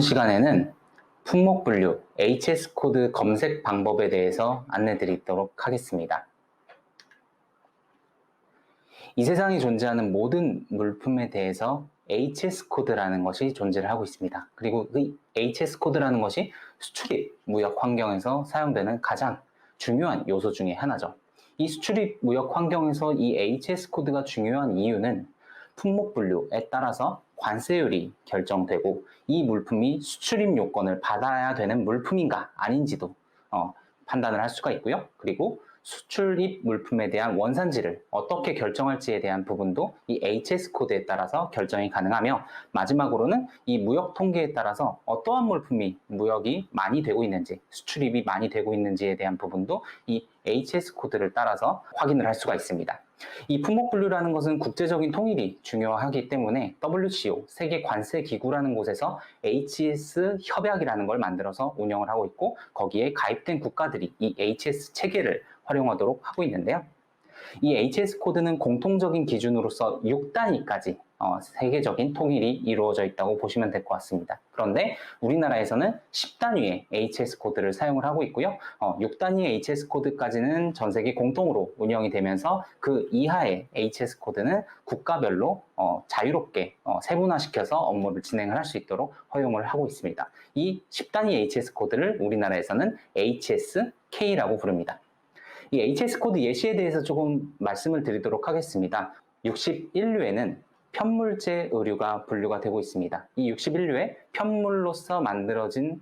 이번 시간에는 품목 분류 HS 코드 검색 방법에 대해서 안내 드리도록 하겠습니다. 이 세상에 존재하는 모든 물품에 대해서 HS 코드라는 것이 존재를 하고 있습니다. 그리고 그 HS 코드라는 것이 수출입 무역 환경에서 사용되는 가장 중요한 요소 중에 하나죠. 이 수출입 무역 환경에서 이 HS 코드가 중요한 이유는 품목 분류에 따라서 관세율이 결정되고 이 물품이 수출입 요건을 받아야 되는 물품인가 아닌지도 어, 판단을 할 수가 있고요. 그리고 수출입 물품에 대한 원산지를 어떻게 결정할지에 대한 부분도 이 HS 코드에 따라서 결정이 가능하며 마지막으로는 이 무역 통계에 따라서 어떠한 물품이 무역이 많이 되고 있는지 수출입이 많이 되고 있는지에 대한 부분도 이 HS 코드를 따라서 확인을 할 수가 있습니다. 이 품목 분류라는 것은 국제적인 통일이 중요하기 때문에 WCO 세계 관세 기구라는 곳에서 HS 협약이라는 걸 만들어서 운영을 하고 있고 거기에 가입된 국가들이 이 HS 체계를 활용하도록 하고 있는데요. 이 HS 코드는 공통적인 기준으로서 6단위까지 어, 세계적인 통일이 이루어져 있다고 보시면 될 것 같습니다. 그런데 우리나라에서는 10단위의 HS 코드를 사용을 하고 있고요. 어, 6단위의 HS 코드까지는 전 세계 공통으로 운영이 되면서 그 이하의 HS 코드는 국가별로 어, 자유롭게 어, 세분화시켜서 업무를 진행을 할 수 있도록 허용을 하고 있습니다. 이 10단위 HS 코드를 우리나라에서는 HSK라고 부릅니다. 이 HS 코드 예시에 대해서 조금 말씀을 드리도록 하겠습니다. 61류에는 편물제 의류가 분류가 되고 있습니다. 이 61류에 편물로서 만들어진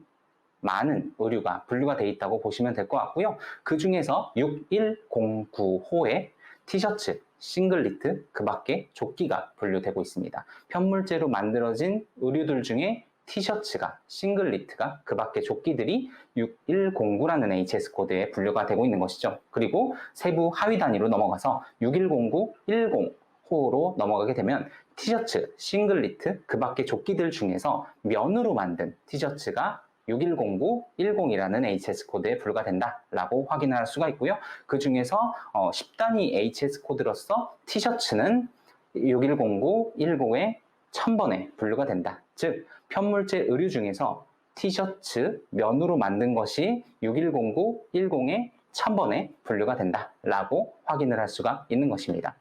많은 의류가 분류가 되어 있다고 보시면 될 것 같고요. 그 중에서 6109호에 티셔츠, 싱글리트, 그 밖에 조끼가 분류되고 있습니다. 편물제로 만들어진 의류들 중에 티셔츠가, 싱글리트가, 그 밖에 조끼들이 6109라는 HS 코드에 분류가 되고 있는 것이죠. 그리고 세부 하위 단위로 넘어가서 6109, 10 호로 넘어가게 되면 티셔츠, 싱글리트, 그 밖에 조끼들 중에서 면으로 만든 티셔츠가 6109, 10이라는 HS 코드에 불과된다라고 확인할 수가 있고요. 그 중에서 10단위 HS 코드로서 티셔츠는 6109, 10에 1000번에 분류가 된다. 즉, 편물제 의류 중에서 티셔츠, 면으로 만든 것이 6109, 10에 1000번에 분류가 된다라고 확인을 할 수가 있는 것입니다.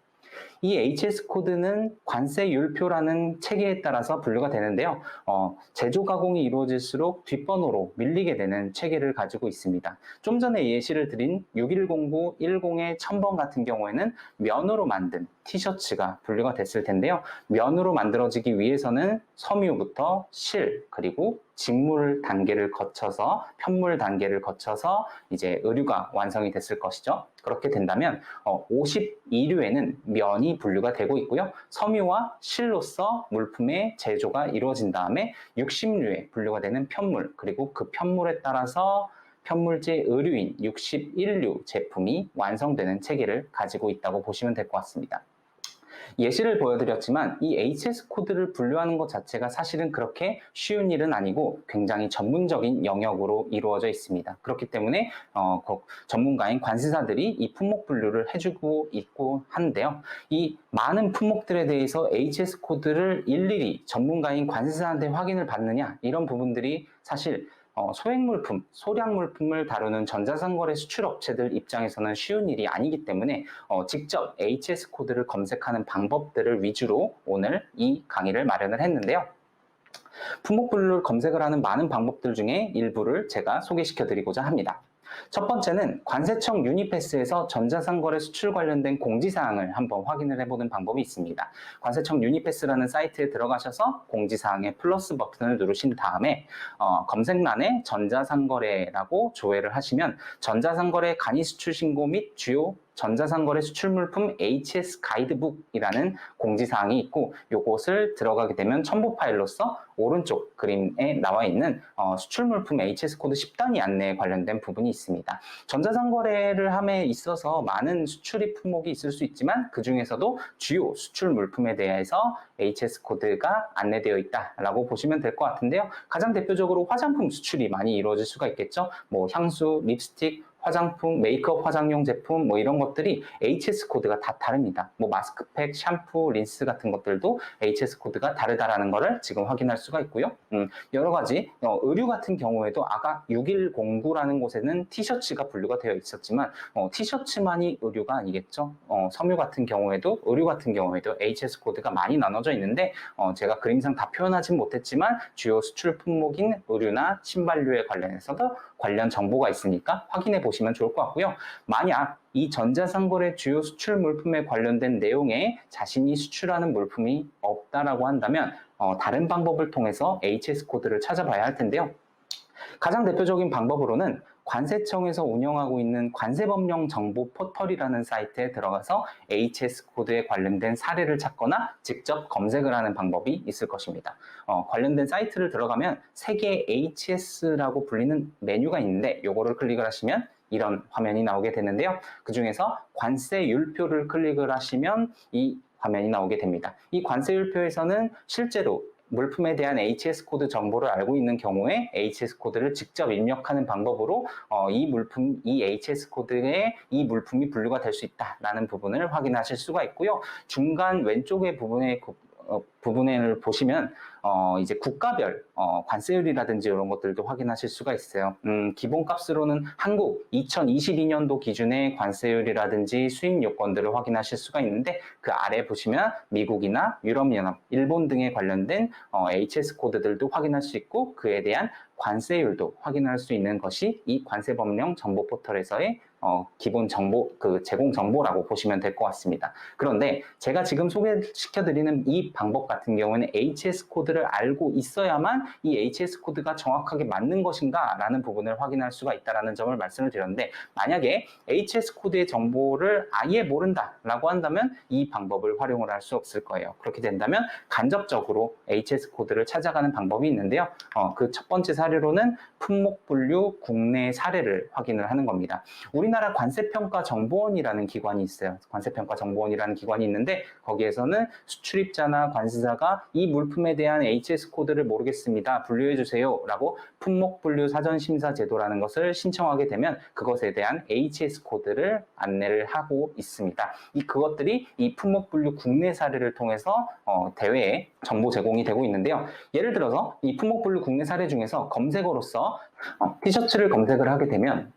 이 HS 코드는 관세 율표라는 체계에 따라서 분류가 되는데요. 어, 제조 가공이 이루어질수록 뒷번호로 밀리게 되는 체계를 가지고 있습니다. 좀 전에 예시를 드린 6109, 10의 1000번 같은 경우에는 면으로 만든 티셔츠가 분류가 됐을 텐데요. 면으로 만들어지기 위해서는 섬유부터 실, 그리고 직물 단계를 거쳐서 편물 단계를 거쳐서 이제 의류가 완성이 됐을 것이죠. 그렇게 된다면 어, 52류에는 면이 분류가 되고 있고요. 섬유와 실로서 물품의 제조가 이루어진 다음에 60류에 분류가 되는 편물 그리고 그 편물에 따라서 편물제 의류인 61류 제품이 완성되는 체계를 가지고 있다고 보시면 될 것 같습니다. 예시를 보여드렸지만 이 HS 코드를 분류하는 것 자체가 사실은 그렇게 쉬운 일은 아니고 굉장히 전문적인 영역으로 이루어져 있습니다. 그렇기 때문에 어, 전문가인 관세사들이 이 품목 분류를 해주고 있고 한데요. 이 많은 품목들에 대해서 HS 코드를 일일이 전문가인 관세사한테 확인을 받느냐 이런 부분들이 사실 어, 소액 물품, 소량 물품을 다루는 전자상거래 수출 업체들 입장에서는 쉬운 일이 아니기 때문에 어, 직접 HS 코드를 검색하는 방법들을 위주로 오늘 이 강의를 마련을 했는데요. 품목 분류를 검색을 하는 많은 방법들 중에 일부를 제가 소개시켜 드리고자 합니다. 첫 번째는 관세청 유니패스에서 전자상거래 수출 관련된 공지사항을 한번 확인을 해보는 방법이 있습니다. 관세청 유니패스라는 사이트에 들어가셔서 공지사항에 플러스 버튼을 누르신 다음에 어, 검색란에 전자상거래라고 조회를 하시면 전자상거래 간이 수출 신고 및 주요 전자상거래 수출물품 HS 가이드북이라는 공지사항이 있고 이곳을 들어가게 되면 첨부 파일로서 오른쪽 그림에 나와 있는 어, 수출물품 HS 코드 10단위 안내에 관련된 부분이 있습니다. 전자상거래를 함에 있어서 많은 수출입 품목이 있을 수 있지만 그 중에서도 주요 수출 물품에 대해서 HS 코드가 안내되어 있다라고 보시면 될 것 같은데요. 가장 대표적으로 화장품 수출이 많이 이루어질 수가 있겠죠. 뭐 향수, 립스틱, 화장품, 메이크업 화장용 제품 뭐 이런 것들이 HS 코드가 다 다릅니다. 뭐 마스크팩, 샴푸, 린스 같은 것들도 HS 코드가 다르다라는 것을 지금 확인할 수가 있고요. 음, 여러 가지 어, 의류 같은 경우에도 아까 6109라는 곳에는 티셔츠가 분류가 되어 있었지만 어, 티셔츠만이 의류가 아니겠죠. 어, 섬유 같은 경우에도 의류 같은 경우에도 HS 코드가 많이 나눠져 있는데 어, 제가 그림상 다 표현하진 못했지만 주요 수출 품목인 의류나 신발류에 관련해서도 관련 정보가 있으니까 확인해 보시면 좋을 것 같고요. 만약 이 전자상거래 주요 수출 물품에 관련된 내용에 자신이 수출하는 물품이 없다라고 한다면 어, 다른 방법을 통해서 HS 코드를 찾아봐야 할 텐데요. 가장 대표적인 방법으로는 관세청에서 운영하고 있는 관세법령 정보 포털이라는 사이트에 들어가서 HS 코드에 관련된 사례를 찾거나 직접 검색을 하는 방법이 있을 것입니다. 어, 관련된 사이트를 들어가면 세계 HS라고 불리는 메뉴가 있는데 요거를 클릭을 하시면 이런 화면이 나오게 되는데요. 그 중에서 관세율표를 클릭을 하시면 이 화면이 나오게 됩니다. 이 관세율표에서는 실제로 물품에 대한 HS 코드 정보를 알고 있는 경우에 HS 코드를 직접 입력하는 방법으로 어, 이 물품, 이 HS 코드에 이 물품이 분류가 될 수 있다라는 부분을 확인하실 수가 있고요. 중간 왼쪽의 부분에 부분을 보시면 어, 이제 국가별 어, 관세율이라든지 이런 것들도 확인하실 수가 있어요. 음, 기본값으로는 한국 2022년도 기준의 관세율이라든지 수입 요건들을 확인하실 수가 있는데 그 아래 보시면 미국이나 유럽연합, 일본 등에 관련된 어, HS 코드들도 확인할 수 있고 그에 대한 관세율도 확인할 수 있는 것이 이 관세법령 정보 포털에서의 어, 기본 정보, 그 제공 정보라고 보시면 될 것 같습니다. 그런데 제가 지금 소개시켜드리는 이 방법 같은 경우에는 HS 코드를 알고 있어야만 이 HS 코드가 정확하게 맞는 것인가 라는 부분을 확인할 수가 있다는 점을 말씀을 드렸는데 만약에 HS 코드의 정보를 아예 모른다 라고 한다면 이 방법을 활용을 할 수 없을 거예요. 그렇게 된다면 간접적으로 HS 코드를 찾아가는 방법이 있는데요. 어, 그 첫 번째 사례로는 품목 분류 국내 사례를 확인을 하는 겁니다. 우리 나라 관세평가 정보원이라는 기관이 있어요. 관세평가 정보원이라는 기관이 있는데 거기에서는 수출입자나 관세자가 이 물품에 대한 HS 코드를 모르겠습니다. 분류해 주세요라고 품목 분류 사전 심사 제도라는 것을 신청하게 되면 그것에 대한 HS 코드를 안내를 하고 있습니다. 이 그것들이 이 품목 분류 국내 사례를 통해서 어, 대회에 정보 제공이 되고 있는데요. 예를 들어서 이 품목 분류 국내 사례 중에서 검색어로서 어, 티셔츠를 검색을 하게 되면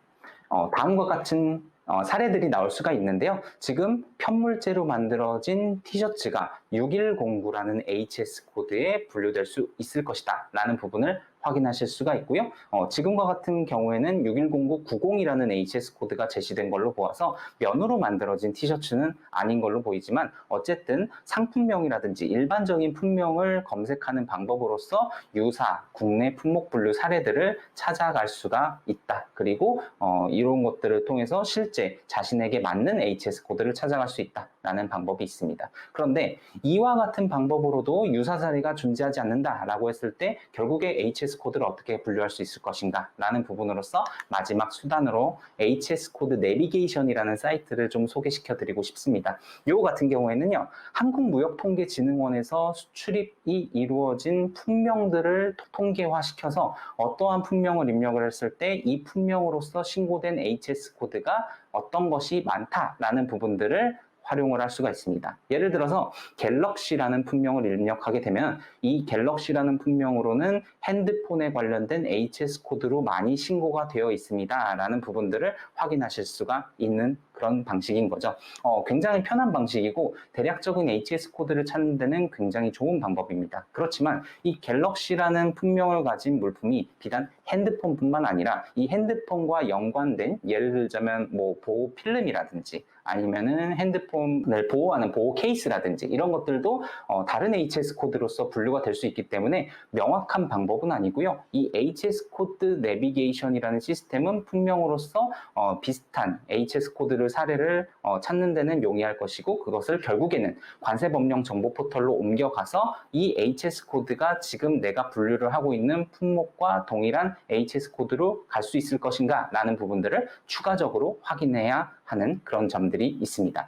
어, 다음과 같은 어, 사례들이 나올 수가 있는데요. 지금 편물제로 만들어진 티셔츠가 6109라는 HS 코드에 분류될 수 있을 것이다 라는 부분을 확인하실 수가 있고요. 어, 지금과 같은 경우에는 610990이라는 HS 코드가 제시된 걸로 보아서 면으로 만들어진 티셔츠는 아닌 걸로 보이지만 어쨌든 상품명이라든지 일반적인 품명을 검색하는 방법으로서 유사 국내 품목 분류 사례들을 찾아갈 수가 있다. 그리고 어, 이런 것들을 통해서 실제 자신에게 맞는 HS 코드를 찾아갈 수 있다라는 방법이 있습니다. 그런데 이와 같은 방법으로도 유사 사례가 존재하지 않는다라고 했을 때 결국에 HS 코드를 어떻게 분류할 수 있을 것인가 라는 부분으로서 마지막 수단으로 HS 코드 내비게이션이라는 사이트를 좀 소개시켜 드리고 싶습니다. 요 같은 경우에는요 한국무역통계진흥원에서 수출입이 이루어진 품명들을 통계화시켜서 어떠한 품명을 입력을 했을 때 이 품명으로서 신고된 HS 코드가 어떤 것이 많다라는 부분들을 활용을 할 수가 있습니다. 예를 들어서 갤럭시라는 품명을 입력하게 되면 이 갤럭시라는 품명으로는 핸드폰에 관련된 HS 코드로 많이 신고가 되어 있습니다. 라는 부분들을 확인하실 수가 있는 그런 방식인 거죠. 어, 굉장히 편한 방식이고 대략적인 HS 코드를 찾는 데는 굉장히 좋은 방법입니다. 그렇지만 이 갤럭시라는 품명을 가진 물품이 비단 핸드폰뿐만 아니라 이 핸드폰과 연관된 예를 들자면 뭐 보호 필름이라든지 아니면은 핸드폰을 보호하는 보호 케이스라든지 이런 것들도 어, 다른 HS 코드로서 분류가 될 수 있기 때문에 명확한 방법은 아니고요. 이 HS 코드 내비게이션이라는 시스템은 품명으로서 어, 비슷한 HS 코드를 사례를 어, 찾는 데는 용이할 것이고 그것을 결국에는 관세법령 정보 포털로 옮겨가서 이 HS 코드가 지금 내가 분류를 하고 있는 품목과 동일한 HS 코드로 갈 수 있을 것인가 라는 부분들을 추가적으로 확인해야 하는 그런 점들이 있습니다.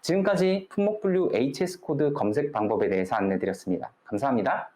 지금까지 품목 분류 HS 코드 검색 방법에 대해서 안내드렸습니다. 감사합니다.